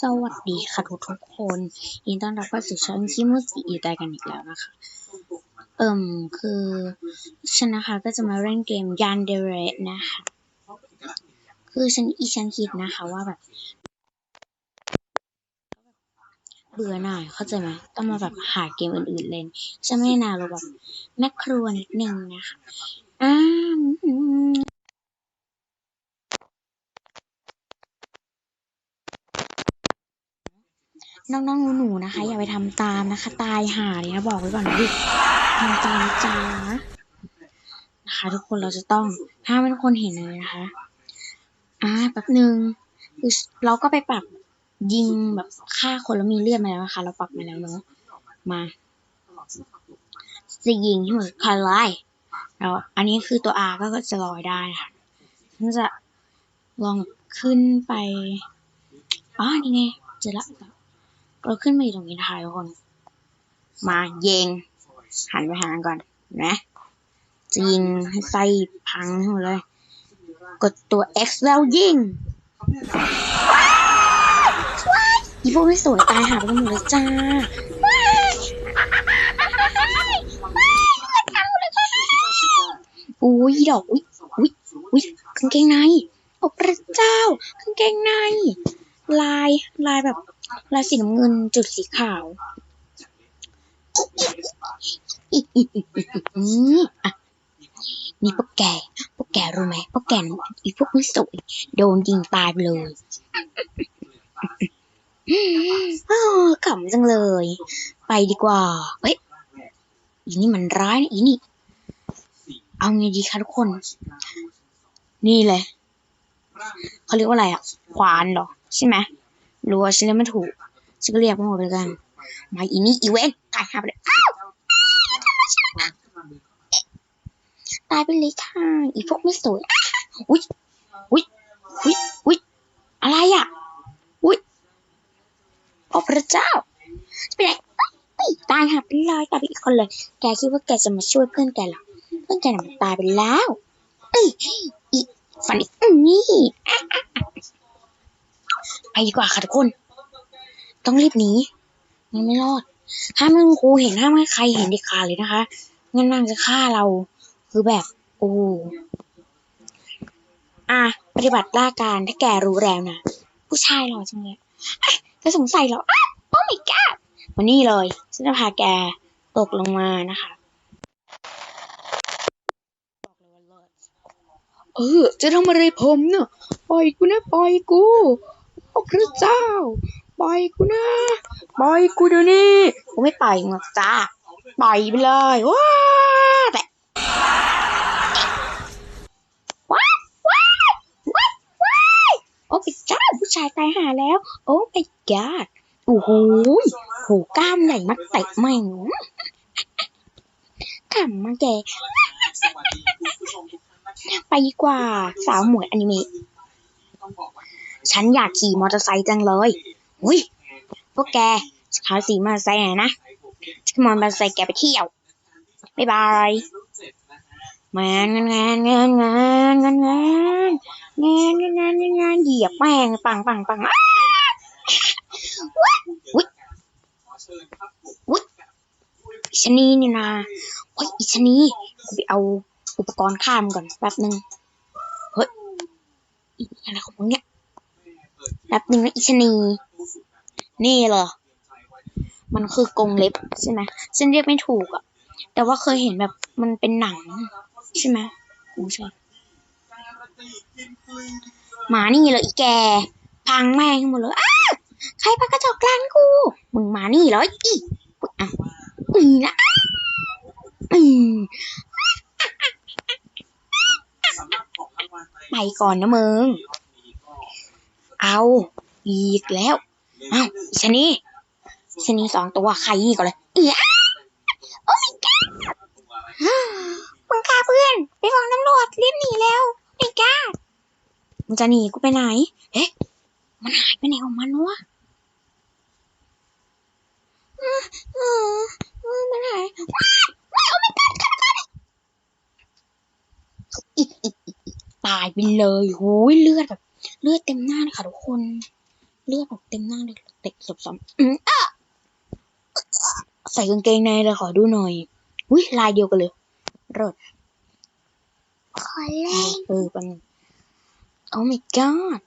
สวัสดีค่ะทุกทุกคนยินดีต้อนรับเข้าสู่ช่องชิมุสิอีไดกันอีกแล้วนะคะ เอิ่มคือฉันนะคะก็จะมาเล่นเกมยันเดเรตนะคะคือฉันอีฉันคิดนะคะว่าแบบ เบื่อหน่ายเข้าใจไหมต้องมาแบบหาเกมอื่นๆเล่นฉันไม่นานเราแบบแม่ครัวนิดนึงนะคะอ่าอืม น้องๆหนูๆนะคะ อย่าไปทำตามนะคะ ตายห่าเลยนะบอกไว้ก่อนนะดิทำตามจ้านะคะ ทุกคนเราจะต้องห้ามให้ทุกคนเห็นเลยนะคะอ่าแป๊บหนึ่งคือเราก็ไปปรับยิงแบบฆ่าคนแล้วมีเลือดมาแล้วนะคะ เราปรับมาแล้วเนาะมาจะยิงที่เหมือนคาร์ไลแล้วอันนี้คือตัว R ก็จะลอยได้ค่ะฉันจะลองขึ้นไปอ๋อนี่ไงเจอละ เราขึ้นมาอยู่ตรงนี้นะคะทุกคน มาเยงหันไปหางก่อนนะจะยิงให้ไส้พังหมดเลย กดตัว X แล้วยิงยอีพวกไม่สวยตายหาไปกันหมดเลยจ้าว้ายอุ้ยดอกอุ้ยอุ้ยอุ้ยกางเกงในโอ้พระเจ้ากางเกงใน ลายลายแบบ แลายสีน้ำเงินจุดสีขาวนี่พวกแก พวกแกรู้ไหมพวกแกอีพวกไม่สวยโดนยิงตายเลยขำจังเลย ไปดีกว่า เฮ้ย อีนี่มันร้ายนะอีนี่ เอาไงดีคะทุกคน นี่เลย เขาเรียกว่าอะไรอะ ขวานเหรอ ใช่ไหม รู้ว่าฉันเรียกไม่ถูกฉันก็เรียกมันหมดไปแล้วกันมาอีนี่อีเวนตายหาไปเลยอ้าวตายไปเลยค่ะอีพวกไม่สวยอุ้ยอุ้ยอุ้ยอุ้ยอะไรอะอุ้ยโอ้พระเจ้าจะไปไหนตายหาไปเลยตายไปอีกคนเลย แกคิดว่าแกจะมาช่วยเพื่อนแกเหรอเพื่อนแกน่ะมันตายไปแล้วเอ้ยอีฝันอีกนี่อะอะอะ ไปดีกว่าค่ะทุกคน ต้องรีบหนีงั้นไม่รอด ถ้ามึงครูเห็นห้ามให้ใครเห็นเด็ดขาดเลยนะคะงั้นนางจะฆ่าเรา คือแบบ โอ้อะปฏิบัติราการถ้าแกรู้แล้วนะผู้ชายหล่อจังเลยอะจะสงสัยเหรออะโอ้ my god มานี่เลยฉันจะพาแกตกลงมานะคะเออ จะทำอะไรผมเนอะปล่อยกูนะปล่อยกู พระเจ้า ปล่อยกูนะ ปล่อยกูเดี๋ยวนี้กูไม่ปล่อยหรอกจ้า ปล่อยไปเลยว้าแต่ว้าว้าว้าว้าโอ้พระเจ้าผู้ชายตายหาแล้ว โอ้ my god โอ้โหโหกล้ามใหญ่มัดเตะแม่งขำมาแกไปดีกว่าสาวหมวยอนิเมะ ฉันอยากขี่มอเตอร์ไซค์จังเลยอุ้ยพวกแกขาสีมอเตอร์ไซค์หน่อยนะจะมอเตอร์ไซค์แกไปเที่ยวบ๊ายบายงานงานงานงานงานงานงานงานงานงานงานงานเหยียบแป้งปังปังปังอุ้ยอุ้ยอีชนีนี่นะโอ้ยอีชนีกูไปเอาอุปกรณ์ข้ามนก่อนแป๊บหนึ่งเฮ้ยอะไรของมึงเนี่ย แป๊บหนึ่งนะอิชนี นี่เหรอ มันคือกงเล็บใช่ไหมฉันเรียกไม่ถูกอะแต่ว่าเคยเห็นแบบมันเป็นหนัง ใช่ไหมไม่ใช่หมานี่เหรออีแก พังแม่งหมดเลยอ้าใครพักกระจกร้านกู มึงมานี่เหรออีอะอืมนะอืมไปก่อนนะมึง เอาอีกแล้วเอ้าอีชนีชนีสองตัวใครอีกก่อนเลยเอียโอ้ยแกมึงฆ่าเพื่อนไปฟ้องตำรวจรีบหนีแล้วไอ้กามึงจะหนีกูไปไหนเอ๊ะมันหายไปไหนของมันวะออเออเอมันหายว้าว้ายโอ้ my god ฆาตกรอีกอีกอีกอีกตายไปเลยโหยเลือดแบบ เลือดเต็มหน้าเลยค่ะทุกคน เลือดออกเต็มหน้าเลยเด็กศพซ้ำอืมอะใส่กางเกงในเลยขอดูหน่อยอุ้ยลายเดียวกันเลยรดขอเล่นเออเป็นโอ้ my god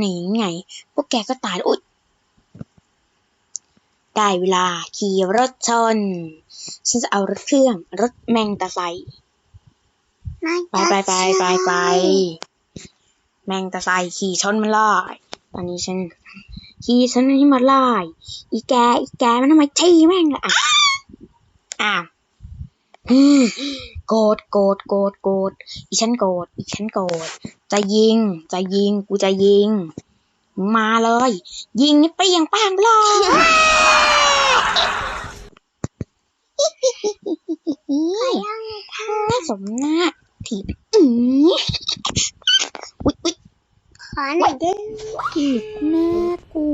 นี่ไง พวกแกก็ตายแล้วอุ๊ยได้เวลาขี่รถชน ฉันจะเอารถเครื่อง รถแมงตะไซน่า ไปไปไปไปไปแมงตะไซขี่ชนมันเลยตอนนี้ฉันขี่ฉันให้มาไล่อีแกอีแกมันทำไมชี้แม่งล่ะอะอ้าวอืมโกรธโกรธโกรธโกรธอีฉันโกรธอีฉันโกรธจะยิงจะยิงกูจะยิงมึงมาเลย ยิงนี่เปรี้ยงป้างไปเลยน่าสมหน้า ถีบอืออุ๊ยอุ๊ยขอหน่อยดิถีบหน้ากู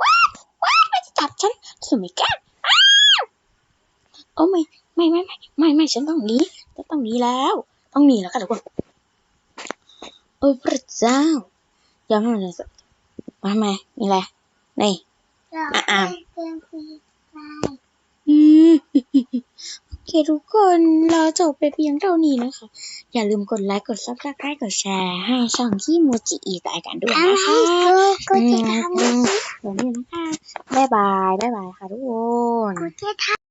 ว้าวว้าวมันจะจับฉันสมัยกันอ้าวโอ้ไม่ไม่ไม่ไม่ไม่ไม่ฉันต้องหนีฉันต้องหนีแล้ว ต้องหนีแล้วค่ะทุกคนโอ้พระเจ้ายอมให้มันเลยสิมาทำไมมีอะไรนี่อะอะเกินไปไปอืมโอ เคทุกคนเราจบไปเพียงเท่านี้นะคะ อย่าลืมกดไลค์กดซับสไครต์กดแชร์ให้ช่องที่มูจิอีตายกันด้วยทำนะให้คะกูกูจะทำอืมแบบนี้นะคะบ๊ายบายบ๊ายบายค่ะทุกคนกูจะทำ